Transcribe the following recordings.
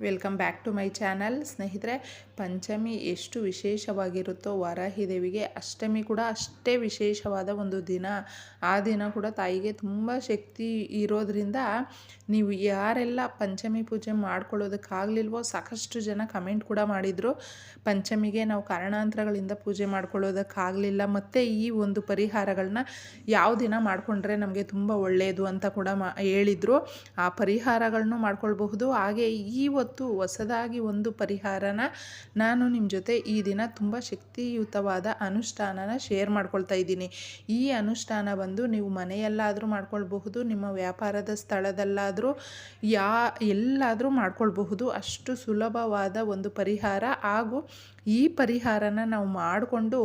Welcome back to my channel. ಸ್ನೇಹಿತರೆ, ಪಂಚಮಿ ಎಷ್ಟು ವಿಶೇಷವಾಗಿರುತ್ತೋ ವಾರಾಹಿ ದೇವಿಗೆ ಅಷ್ಟಮಿ ಕೂಡ ಅಷ್ಟೇ ವಿಶೇಷವಾದ ಒಂದು ದಿನ. ಆ ದಿನ ಕೂಡ ತಾಯಿಗೆ ತುಂಬ ಶಕ್ತಿ ಇರೋದ್ರಿಂದ ನೀವು ಯಾರೆಲ್ಲ ಪಂಚಮಿ ಪೂಜೆ ಮಾಡ್ಕೊಳ್ಳೋದಕ್ಕಾಗಲಿಲ್ವೋ ಸಾಕಷ್ಟು ಜನ ಕಮೆಂಟ್ ಕೂಡ ಮಾಡಿದರು. ಪಂಚಮಿಗೆ ನಾವು ಕಾರಣಾಂತರಗಳಿಂದ ಪೂಜೆ ಮಾಡ್ಕೊಳ್ಳೋದಕ್ಕಾಗಲಿಲ್ಲ. ಮತ್ತು ಈ ಒಂದು ಪರಿಹಾರಗಳನ್ನ ಯಾವ ದಿನ ಮಾಡಿಕೊಂಡ್ರೆ ನಮಗೆ ತುಂಬ ಒಳ್ಳೆಯದು ಅಂತ ಕೂಡ ಮಾ ಹೇಳಿದರು. ಆ ಪರಿಹಾರಗಳನ್ನೂ ಮಾಡ್ಕೊಳ್ಬಹುದು. ಹಾಗೆ ಇವತ್ತು ಹೊಸದಾಗಿ ಒಂದು ಪರಿಹಾರನ ನಾನು ನಿಮ್ಮ ಜೊತೆ ಈ ದಿನ ತುಂಬ ಶಕ್ತಿಯುತವಾದ ಅನುಷ್ಠಾನನ ಶೇರ್ ಮಾಡ್ಕೊಳ್ತಾ ಇದ್ದೀನಿ. ಈ ಅನುಷ್ಠಾನ ಬಂದು ನೀವು ಮನೆಯಲ್ಲಾದರೂ ಮಾಡ್ಕೊಳ್ಬಹುದು, ನಿಮ್ಮ ವ್ಯಾಪಾರದ ಸ್ಥಳದಲ್ಲಾದರೂ ಯಾ, ಎಲ್ಲಾದರೂ ಮಾಡ್ಕೊಳ್ಬಹುದು. ಅಷ್ಟು ಸುಲಭವಾದ ಒಂದು ಪರಿಹಾರ. ಹಾಗೂ ಈ ಪರಿಹಾರನ ನಾವು ಮಾಡಿಕೊಂಡು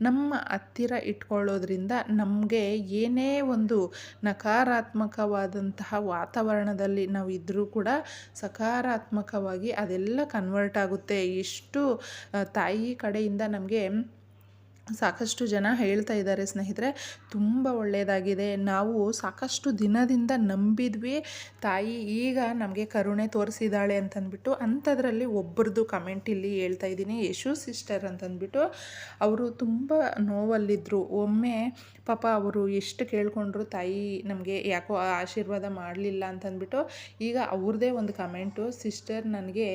ನಮ್ಮ ಹತ್ತಿರ ಇಟ್ಕೊಳ್ಳೋದ್ರಿಂದ ನಮಗೆ ಏನೇ ಒಂದು ನಕಾರಾತ್ಮಕವಾದಂತಹ ವಾತಾವರಣದಲ್ಲಿ ನಾವು ಇದ್ದರೂ ಕೂಡ ಸಕಾರಾತ್ಮಕವಾಗಿ ಅದೆಲ್ಲ ಕನ್ವರ್ಟ್ ಆಗುತ್ತೆ. ಎಷ್ಟು ತಾಯಿ ಕಡೆಯಿಂದ ನಮಗೆ ಸಾಕಷ್ಟು ಜನ ಹೇಳ್ತಾ ಇದ್ದಾರೆ ಸ್ನೇಹಿತರೆ, ತುಂಬ ಒಳ್ಳೆಯದಾಗಿದೆ. ನಾವು ಸಾಕಷ್ಟು ದಿನದಿಂದ ನಂಬಿದ್ವಿ. ತಾಯಿ ಈಗ ನಮಗೆ ಕರುಣೆ ತೋರಿಸಿದ್ದಾಳೆ ಅಂತಂದ್ಬಿಟ್ಟು ಅಂಥದ್ರಲ್ಲಿ ಒಬ್ಬರದು ಕಮೆಂಟ್ ಇಲ್ಲಿ ಹೇಳ್ತಾ ಇದ್ದೀನಿ. ಯಶು ಸಿಸ್ಟರ್ ಅಂತಂದ್ಬಿಟ್ಟು ಅವರು ತುಂಬ ನೋವಲ್ಲಿದ್ದರು ಒಮ್ಮೆ ಪಾಪ ಅವರು ಎಷ್ಟು ಕೇಳಿಕೊಂಡ್ರು ತಾಯಿ ನಮಗೆ ಯಾಕೋ ಆಶೀರ್ವಾದ ಮಾಡಲಿಲ್ಲ ಅಂತಂದ್ಬಿಟ್ಟು ಈಗ ಅವ್ರದ್ದೇ ಒಂದು ಕಮೆಂಟು ಸಿಸ್ಟರ್ ನನಗೆ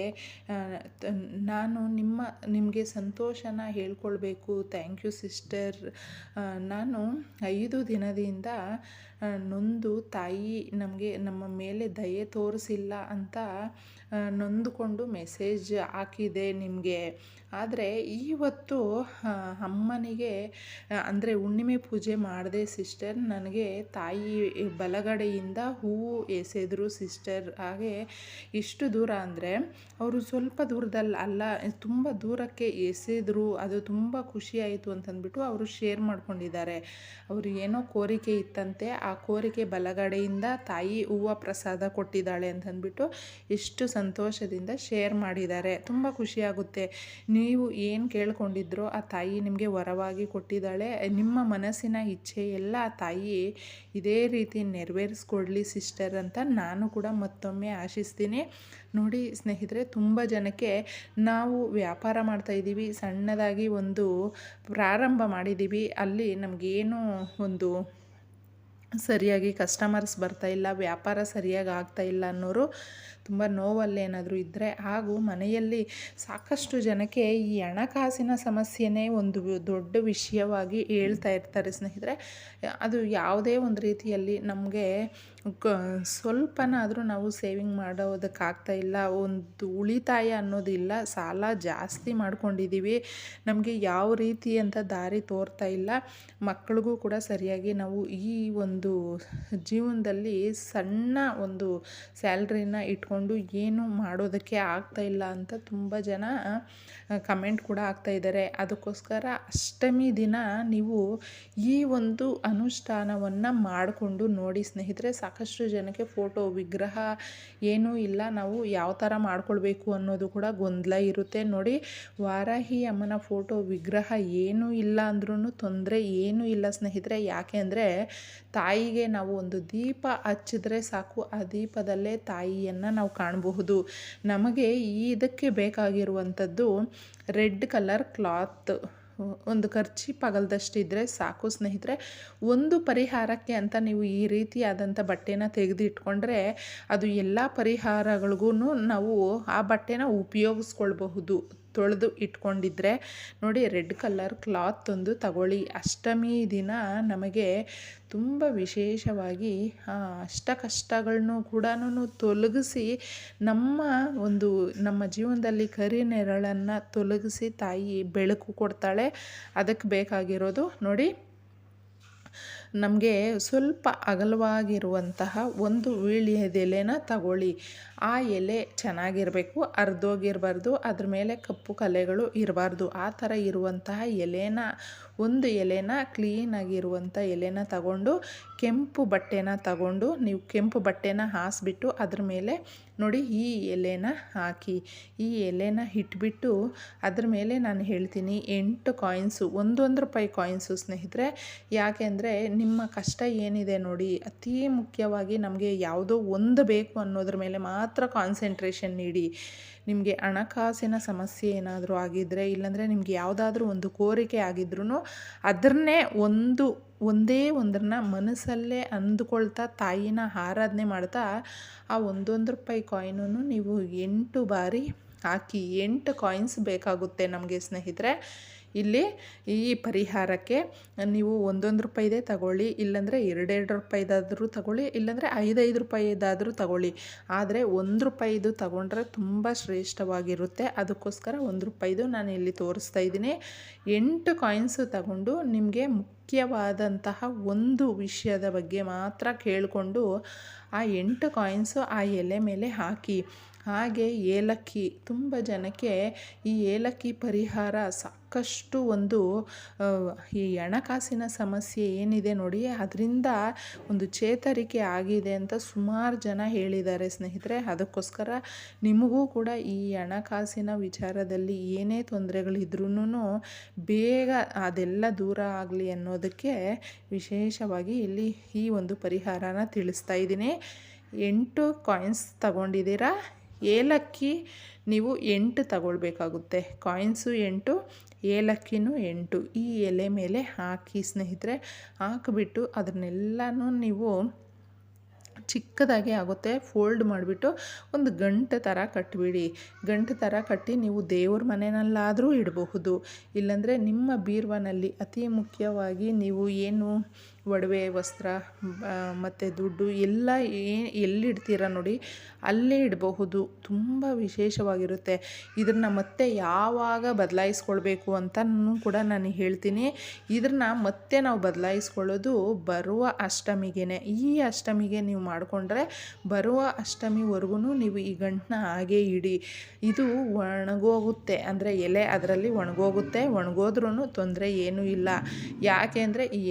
ನಾನು ನಿಮ್ಮ, ನಿಮಗೆ ಸಂತೋಷನ ಹೇಳ್ಕೊಳ್ಬೇಕು. ಥ್ಯಾಂಕ್ ಯು ಸಿಸ್ಟರ್ ನಾನು ಐದು ದಿನದಿಂದ ನೊಂದು ತಾಯಿ ನಮಗೆ ನಮ್ಮ ಮೇಲೆ ದಯೆ ತೋರಿಸಿಲ್ಲ ಅಂತ ನೊಂದುಕೊಂಡು ಮೆಸೇಜ್ ಹಾಕಿದೆ ನಿಮಗೆ. ಆದರೆ ಇವತ್ತು ಅಮ್ಮನಿಗೆ ಅಂದರೆ ಹುಣ್ಣಿಮೆ ಪೂಜೆ ಮಾಡಿದೆ ಸಿಸ್ಟರ್ ನನಗೆ ತಾಯಿ ಬಲಗಡೆಯಿಂದ ಹೂವು ಎಸೆದರು ಸಿಸ್ಟರ್ ಹಾಗೆ ಇಷ್ಟು ದೂರ ಅಂದರೆ ಅವರು ಸ್ವಲ್ಪ ದೂರದಲ್ಲಿ ಅಲ್ಲ, ತುಂಬ ದೂರಕ್ಕೆ ಎಸೆದ್ರು, ಅದು ತುಂಬ ಖುಷಿಯಾಯಿತು ಅಂತಂದ್ಬಿಟ್ಟು ಅವರು ಶೇರ್ ಮಾಡ್ಕೊಂಡಿದ್ದಾರೆ. ಅವರು ಏನೋ ಕೋರಿಕೆ ಇತ್ತಂತೆ, ಆ ಕೋರಿಕೆ ಬಲಗಡೆಯಿಂದ ತಾಯಿ ಹೂವು ಪ್ರಸಾದ ಕೊಟ್ಟಿದ್ದಾಳೆ ಅಂತಂದ್ಬಿಟ್ಟು ಎಷ್ಟು ಸಂತೋಷದಿಂದ ಶೇರ್ ಮಾಡಿದ್ದಾರೆ. ತುಂಬ ಖುಷಿಯಾಗುತ್ತೆ ನೀವು ಏನು ಕೇಳ್ಕೊಂಡಿದ್ರೋ ಆ ತಾಯಿ ನಿಮಗೆ ವರವಾಗಿ ಕೊಟ್ಟಿದ್ದಾಳೆ. ನಿಮ್ಮ ಮನಸ್ಸಿನ ಇಚ್ಛೆ ಎಲ್ಲ ತಾಯಿ ಇದೇ ರೀತಿ ನೆರವೇರಿಸ್ಕೊಡ್ಲಿ ಸಿಸ್ಟರ್ ಅಂತ ನಾನು ಕೂಡ ಮತ್ತೊಮ್ಮೆ ಆಶಿಸ್ತೀನಿ. ನೋಡಿ ಸ್ನೇಹಿತರೆ, ತುಂಬ ಜನಕ್ಕೆ ನಾವು ವ್ಯಾಪಾರ ಮಾಡ್ತಾ ಇದ್ದೀವಿ. ಸಣ್ಣದಾಗಿ ಒಂದು ಪ್ರಾರಂಭ ಮಾಡಿದ್ದೀವಿ. ಅಲ್ಲಿ ನಮಗೇನು ಒಂದು ಸರಿಯಾಗಿ ಕಸ್ಟಮರ್ಸ್ ಬರ್ತಾ ಇಲ್ಲ, ವ್ಯಾಪಾರ ಸರಿಯಾಗಿ ಆಗ್ತಾ ಇಲ್ಲ ಅನ್ನೋರು ತುಂಬ ನೋವಲ್ಲಿ ಏನಾದರೂ ಇದ್ದರೆ ಹಾಗೂ ಮನೆಯಲ್ಲಿ ಸಾಕಷ್ಟು ಜನಕ್ಕೆ ಈ ಹಣಕಾಸಿನ ಸಮಸ್ಯೆನೇ ಒಂದು ದೊಡ್ಡ ವಿಷಯವಾಗಿ ಹೇಳ್ತಾ ಇರ್ತಾರೆ ಸ್ನೇಹಿತರೆ. ಅದು ಯಾವುದೇ ಒಂದು ರೀತಿಯಲ್ಲಿ ನಮಗೆ ಸ್ವಲ್ಪನಾದರೂ ನಾವು ಸೇವಿಂಗ್ ಮಾಡೋದಕ್ಕಾಗ್ತಾ ಇಲ್ಲ, ಒಂದು ಉಳಿತಾಯ ಅನ್ನೋದಿಲ್ಲ, ಸಾಲ ಜಾಸ್ತಿ ಮಾಡ್ಕೊಂಡಿದ್ದೀವಿ, ನಮಗೆ ಯಾವ ರೀತಿ ಅಂತ ದಾರಿ ತೋರ್ತಾ ಇಲ್ಲ, ಮಕ್ಕಳಿಗೂ ಕೂಡ ಸರಿಯಾಗಿ ನಾವು ಈ ಒಂದು ಜೀವನದಲ್ಲಿ ಸಣ್ಣ ಒಂದು ಸ್ಯಾಲ್ರಿನ ಇಟ್ಕೊಂಡು ಏನು ಮಾಡೋದಕ್ಕೆ ಆಗ್ತಾ ಇಲ್ಲ ಅಂತ ತುಂಬ ಜನ ಕಮೆಂಟ್ ಕೂಡ ಆಗ್ತಾ ಇದ್ದಾರೆ. ಅದಕ್ಕೋಸ್ಕರ ಅಷ್ಟಮಿ ದಿನ ನೀವು ಈ ಒಂದು ಅನುಷ್ಠಾನವನ್ನು ಮಾಡಿಕೊಂಡು ನೋಡಿ ಸ್ನೇಹಿತರೆ, ಸಾಕಷ್ಟು ಜನಕ್ಕೆ ಫೋಟೋ ವಿಗ್ರಹ ಏನೂ ಇಲ್ಲ. ನಾವು ಯಾವ ಥರ ಮಾಡ್ಕೊಳ್ಬೇಕು ಅನ್ನೋದು ಕೂಡ ಗೊಂದಲ ಇರುತ್ತೆ. ನೋಡಿ, ವಾರಾಹಿ ಅಮ್ಮನ ಫೋಟೋ ವಿಗ್ರಹ ಏನೂ ಇಲ್ಲ ಅಂದ್ರೂ ತೊಂದರೆ ಏನೂ ಇಲ್ಲ ಸ್ನೇಹಿತರೆ. ಯಾಕೆ ಅಂದರೆ, ತಾಯಿಗೆ ನಾವು ಒಂದು ದೀಪ ಹಚ್ಚಿದ್ರೆ ಸಾಕು. ಆ ದೀಪದಲ್ಲೇ ತಾಯಿಯನ್ನು ನಾವು ಕಾಣಬಹುದು. ನಮಗೆ ಇದಕ್ಕೆ ಬೇಕಾಗಿರುವಂಥದ್ದು ರೆಡ್ ಕಲರ್ ಕ್ಲಾತ್. ಒಂದು ಖರ್ಚೀಪ್ ಪಗಲ್ದಷ್ಟಿದ್ದರೆ ಸಾಕು ಸ್ನೇಹಿತರೆ. ಒಂದು ಪರಿಹಾರಕ್ಕೆ ಅಂತ ನೀವು ಈ ರೀತಿಯಾದಂಥ ಬಟ್ಟೆನ ತೆಗೆದಿಟ್ಕೊಂಡ್ರೆ ಅದು ಎಲ್ಲ ಪರಿಹಾರಗಳಿಗೂ ನಾವು ಆ ಬಟ್ಟೆನ ಉಪಯೋಗಿಸ್ಕೊಳ್ಬಹುದು. ತೊಳೆದು ಇಟ್ಕೊಂಡಿದ್ರೆ ನೋಡಿ ರೆಡ್ ಕಲರ್ ಕ್ಲಾತ್ ಒಂದು ತಗೊಳ್ಳಿ. ಅಷ್ಟಮಿ ದಿನ ನಮಗೆ ತುಂಬ ವಿಶೇಷವಾಗಿ ಅಷ್ಟ ಕಷ್ಟಗಳನ್ನೂ ಕೂಡ ತೊಲಗಿಸಿ ನಮ್ಮ ಒಂದು, ನಮ್ಮ ಜೀವನದಲ್ಲಿ ಕರಿ ನೆರಳನ್ನು ತೊಲಗಿಸಿ ತಾಯಿ ಬೆಳಕು ಕೊಡ್ತಾಳೆ. ಅದಕ್ಕೆ ಬೇಕಾಗಿರೋದು ನೋಡಿ, ನಮಗೆ ಸ್ವಲ್ಪ ಅಗಲವಾಗಿರುವಂತಹ ಒಂದು ವೀಳ್ಯದೆಲೆನ ತಗೊಳ್ಳಿ. ಆ ಎಲೆ ಚೆನ್ನಾಗಿರಬೇಕು, ಅರ್ಧೋಗಿರಬಾರ್ದು, ಅದ್ರ ಮೇಲೆ ಕಪ್ಪು ಕಲೆಗಳು ಇರಬಾರ್ದು. ಆ ಥರ ಇರುವಂತಹ ಎಲೆನ, ಒಂದು ಎಲೆನ ಕ್ಲೀನಾಗಿರುವಂಥ ಎಲೆನ ತಗೊಂಡು, ಕೆಂಪು ಬಟ್ಟೆನ ತಗೊಂಡು, ನೀವು ಕೆಂಪು ಬಟ್ಟೆನ ಹಾಸಿಬಿಟ್ಟು ಅದ್ರ ಮೇಲೆ ನೋಡಿ ಈ ಎಲೆನ ಹಾಕಿ. ಈ ಎಲೆನ ಇಟ್ಬಿಟ್ಟು ಅದ್ರ ಮೇಲೆ ನಾನು ಹೇಳ್ತೀನಿ ಎಂಟು ಕಾಯಿನ್ಸು ಒಂದೊಂದು ರೂಪಾಯಿ ಕಾಯಿನ್ಸು ಸ್ನೇಹಿತರೆ. ಯಾಕೆಂದರೆ ನಿಮ್ಮ ಕಷ್ಟ ಏನಿದೆ ನೋಡಿ, ಅತೀ ಮುಖ್ಯವಾಗಿ ನಮಗೆ ಯಾವುದೋ ಒಂದು ಬೇಕು ಅನ್ನೋದ್ರ ಮೇಲೆ ಮಾತ್ರ ಕಾನ್ಸಂಟ್ರೇಷನ್ ನೀಡಿ. ನಿಮಗೆ ಹಣಕಾಸಿನ ಸಮಸ್ಯೆ ಏನಾದರೂ ಆಗಿದ್ದರೆ ಇಲ್ಲಾಂದರೆ ನಿಮ್ಗೆ ಯಾವುದಾದ್ರೂ ಒಂದು ಕೋರಿಕೆ ಆಗಿದ್ರೂ ಅದನ್ನೇ ಒಂದು, ಒಂದೇ ಒಂದರನ್ನ ಮನಸ್ಸಲ್ಲೇ ಅಂದುಕೊಳ್ತಾ ತಾಯಿನ ಆರಾಧನೆ ಮಾಡ್ತಾ ಆ ಒಂದೊಂದು ರೂಪಾಯಿ ಕಾಯಿನನ್ನು ನೀವು ಎಂಟು ಬಾರಿ ಹಾಕಿ ಎಂಟು ಕಾಯಿನ್ಸ್ ಬೇಕಾಗುತ್ತೆ ನಮಗೆ ಸ್ನೇಹಿತರೆ. ಇಲ್ಲಿ ಈ ಪರಿಹಾರಕ್ಕೆ ನೀವು ಒಂದೊಂದು ರೂಪಾಯಿದೇ ತಗೊಳ್ಳಿ, ಇಲ್ಲಾಂದರೆ ಎರಡೆರಡು ರೂಪಾಯಿದಾದರೂ ತಗೊಳ್ಳಿ, ಇಲ್ಲಾಂದರೆ ಐದೈದು ರೂಪಾಯಿದಾದರೂ ತಗೊಳ್ಳಿ. ಆದರೆ ಒಂದು ರೂಪಾಯಿದು ತಗೊಂಡ್ರೆ ತುಂಬ ಶ್ರೇಷ್ಠವಾಗಿರುತ್ತೆ. ಅದಕ್ಕೋಸ್ಕರ ಒಂದು ರೂಪಾಯಿದು ನಾನು ಇಲ್ಲಿ ತೋರಿಸ್ತಾ ಇದ್ದೀನಿ. ಎಂಟು ಕಾಯಿನ್ಸು ತಗೊಂಡು ನಿಮಗೆ ಮುಖ್ಯವಾದಂತಹ ಒಂದು ವಿಷಯದ ಬಗ್ಗೆ ಮಾತ್ರ ಕೇಳಿಕೊಂಡು ಆ ಎಂಟು ಕಾಯಿನ್ಸು ಆ ಎಲೆ ಮೇಲೆ ಹಾಕಿ. ಹಾಗೆ ಏಲಕ್ಕಿ, ತುಂಬ ಜನಕ್ಕೆ ಈ ಏಲಕ್ಕಿ ಪರಿಹಾರ ಸಾಕಷ್ಟು ಒಂದು ಈ ಹಣಕಾಸಿನ ಸಮಸ್ಯೆ ಏನಿದೆ ನೋಡಿ, ಅದರಿಂದ ಒಂದು ಚೇತರಿಕೆ ಆಗಿದೆ ಅಂತ ಸುಮಾರು ಜನ ಹೇಳಿದ್ದಾರೆ ಸ್ನೇಹಿತರೆ. ಅದಕ್ಕೋಸ್ಕರ ನಿಮಗೂ ಕೂಡ ಈ ಹಣಕಾಸಿನ ವಿಚಾರದಲ್ಲಿ ಏನೇ ತೊಂದರೆಗಳಿದ್ರೂ ಬೇಗ ಅದೆಲ್ಲ ದೂರ ಆಗಲಿ ಅನ್ನೋದಕ್ಕೆ ವಿಶೇಷವಾಗಿ ಇಲ್ಲಿ ಈ ಒಂದು ಪರಿಹಾರನ ತಿಳಿಸ್ತಾ ಇದ್ದೀನಿ. ಎಂಟು ಕಾಯಿನ್ಸ್ ತಗೊಂಡಿದ್ದೀರಾ? ಏಲಕ್ಕಿ ನೀವು ಎಂಟು ತಗೊಳ್ಬೇಕಾಗುತ್ತೆ. ಕಾಯಿನ್ಸು ಎಂಟು, ಏಲಕ್ಕಿನೂ ಎಂಟು. ಈ ಎಲೆ ಮೇಲೆ ಹಾಕಿ ಸ್ನೇಹಿತರೆ, ಹಾಕಿಬಿಟ್ಟು ಅದನ್ನೆಲ್ಲನೂ ನೀವು ಚಿಕ್ಕದಾಗಿ ಆಗುತ್ತೆ. ಫೋಲ್ಡ್ ಮಾಡಿಬಿಟ್ಟು ಒಂದು ಗಂಟು ಥರ ಕಟ್ಟಿಬಿಡಿ ಗಂಟು ಥರ ಕಟ್ಟಿ ನೀವು ದೇವ್ರ ಮನೆಯಲ್ಲಾದರೂ ಇಡಬಹುದು. ಇಲ್ಲಾಂದರೆ ನಿಮ್ಮ ಬೀರ್ವನಲ್ಲಿ ಅತಿ ಮುಖ್ಯವಾಗಿ ನೀವು ಏನು ಒಡವೆ, ವಸ್ತ್ರ ಮತ್ತು ದುಡ್ಡು ಎಲ್ಲ ಎಲ್ಲಿ ಎಲ್ಲಿಡ್ತೀರ ನೋಡಿ ಅಲ್ಲೇ ಇಡಬಹುದು. ತುಂಬ ವಿಶೇಷವಾಗಿರುತ್ತೆ. ಇದನ್ನು ಮತ್ತೆ ಯಾವಾಗ ಬದಲಾಯಿಸ್ಕೊಳ್ಬೇಕು ಅಂತನೂ ಕೂಡ ನಾನು ಹೇಳ್ತೀನಿ. ಇದನ್ನು ಮತ್ತೆ ನಾವು ಬದಲಾಯಿಸ್ಕೊಳ್ಳೋದು ಬರುವ ಅಷ್ಟಮಿಗೆ ಈ ಅಷ್ಟಮಿಗೆ ನೀವು ಮಾಡಿಕೊಂಡ್ರೆ ಬರುವ ಅಷ್ಟಮಿವರೆಗೂ ನೀವು ಈ ಗಂಟನ್ನ ಹಾಗೆ ಇಡಿ. ಇದು ಒಣಗೋಗುತ್ತೆ. ಅಂದರೆ ಎಲೆ ಅದರಲ್ಲಿ ಒಣಗೋಗುತ್ತೆ. ಒಣಗೋದ್ರೂ ತೊಂದರೆ ಏನೂ ಇಲ್ಲ. ಯಾಕೆ ಅಂದರೆ ಈ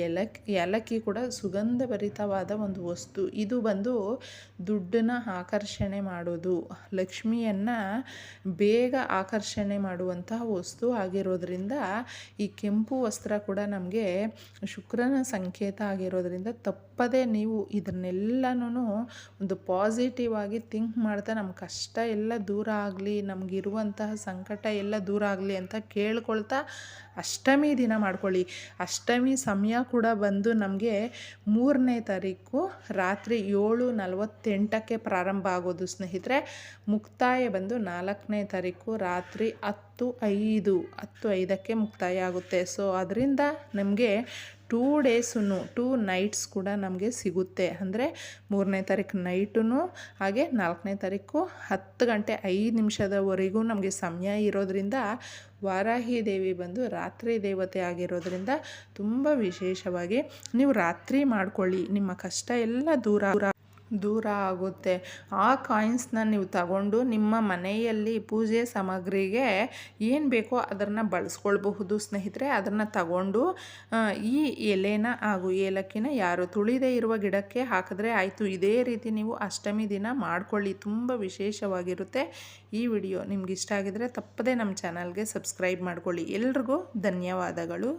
ಎಲಕ್ ಏಲಕ್ಕಿ ಕೂಡ ಸುಗಂಧಭರಿತವಾದ ಒಂದು ವಸ್ತು. ಇದು ಬಂದು ದುಡ್ಡನ್ನ ಆಕರ್ಷಣೆ ಮಾಡೋದು, ಲಕ್ಷ್ಮಿಯನ್ನು ಬೇಗ ಆಕರ್ಷಣೆ ಮಾಡುವಂತಹ ವಸ್ತು ಆಗಿರೋದ್ರಿಂದ ಈ ಕೆಂಪು ವಸ್ತ್ರ ಕೂಡ ನಮಗೆ ಶುಕ್ರನ ಸಂಕೇತ ಆಗಿರೋದ್ರಿಂದ ತಪ್ಪದೇ ನೀವು ಇದನ್ನೆಲ್ಲನೂ ಒಂದು ಪಾಸಿಟಿವ್ ಆಗಿ ಥಿಂಕ್ ಮಾಡ್ತಾ ನಮ್ಮ ಕಷ್ಟ ಎಲ್ಲ ದೂರ ಆಗಲಿ, ನಮಗಿರುವಂತಹ ಸಂಕಟ ಎಲ್ಲ ದೂರ ಆಗಲಿ ಅಂತ ಕೇಳ್ಕೊಳ್ತಾ ಅಷ್ಟಮಿ ದಿನ ಮಾಡ್ಕೊಳ್ಳಿ. ಅಷ್ಟಮಿ ಸಮಯ ಕೂಡ ಬಂದು ನಮಗೆ ಮೂರನೇ ತಾರೀಕು ರಾತ್ರಿ ಏಳು ನಲವತ್ತೆಂಟಕ್ಕೆ ಪ್ರಾರಂಭ ಆಗೋದು ಸ್ನೇಹಿತರೆ. ಮುಕ್ತಾಯ ಬಂದು ನಾಲ್ಕನೇ ತಾರೀಕು ರಾತ್ರಿ ಹತ್ತು ಐದು, ಹತ್ತು ಐದಕ್ಕೆ ಮುಕ್ತಾಯ ಆಗುತ್ತೆ. ಸೊ ಅದರಿಂದ ನಮಗೆ ಟೂ ಡೇಸೂ ಟೂ ನೈಟ್ಸ್ ಕೂಡ ನಮಗೆ ಸಿಗುತ್ತೆ. ಅಂದರೆ ಮೂರನೇ ತಾರೀಕು ನೈಟೂ ಹಾಗೆ ನಾಲ್ಕನೇ ತಾರೀಕು ಹತ್ತು ಗಂಟೆ ಐದು ನಿಮಿಷದವರೆಗೂ ನಮಗೆ ಸಮಯ ಇರೋದರಿಂದ ವಾರಾಹಿ ದೇವಿ ಬಂದು ರಾತ್ರಿ ದೇವತೆ ಆಗಿರೋದರಿಂದ ತುಂಬ ವಿಶೇಷವಾಗಿ ನೀವು ರಾತ್ರಿ ಮಾಡ್ಕೊಳ್ಳಿ. ನಿಮ್ಮ ಕಷ್ಟ ಎಲ್ಲ ದೂರ ದೂರ ಆಗುತ್ತೆ. ಆ ಕಾಯಿನ್ಸ್ನ ನೀವು ತಗೊಂಡು ನಿಮ್ಮ ಮನೆಯಲ್ಲಿ ಪೂಜೆ ಸಾಮಗ್ರಿಗೆ ಏನು ಬೇಕೋ ಅದನ್ನು ಬಳಸ್ಕೊಳ್ಬಹುದು. ಸ್ನೇಹಿತರೆ, ಅದನ್ನು ತಗೊಂಡು ಈ ಎಲೆನ ಹಾಗೂ ಏಲಕ್ಕಿನ ಯಾರು ತುಳಿದೇ ಇರುವ ಗಿಡಕ್ಕೆ ಹಾಕಿದ್ರೆ ಆಯಿತು. ಇದೇ ರೀತಿ ನೀವು ಅಷ್ಟಮಿ ದಿನ ಮಾಡಿಕೊಳ್ಳಿ. ತುಂಬ ವಿಶೇಷವಾಗಿರುತ್ತೆ. ಈ ವಿಡಿಯೋ ನಿಮ್ಗೆ ಇಷ್ಟ ಆಗಿದರೆ ತಪ್ಪದೇ ನಮ್ಮ ಚಾನಲ್ಗೆ ಸಬ್ಸ್ಕ್ರೈಬ್ ಮಾಡ್ಕೊಳ್ಳಿ. ಎಲ್ರಿಗೂ ಧನ್ಯವಾದಗಳು.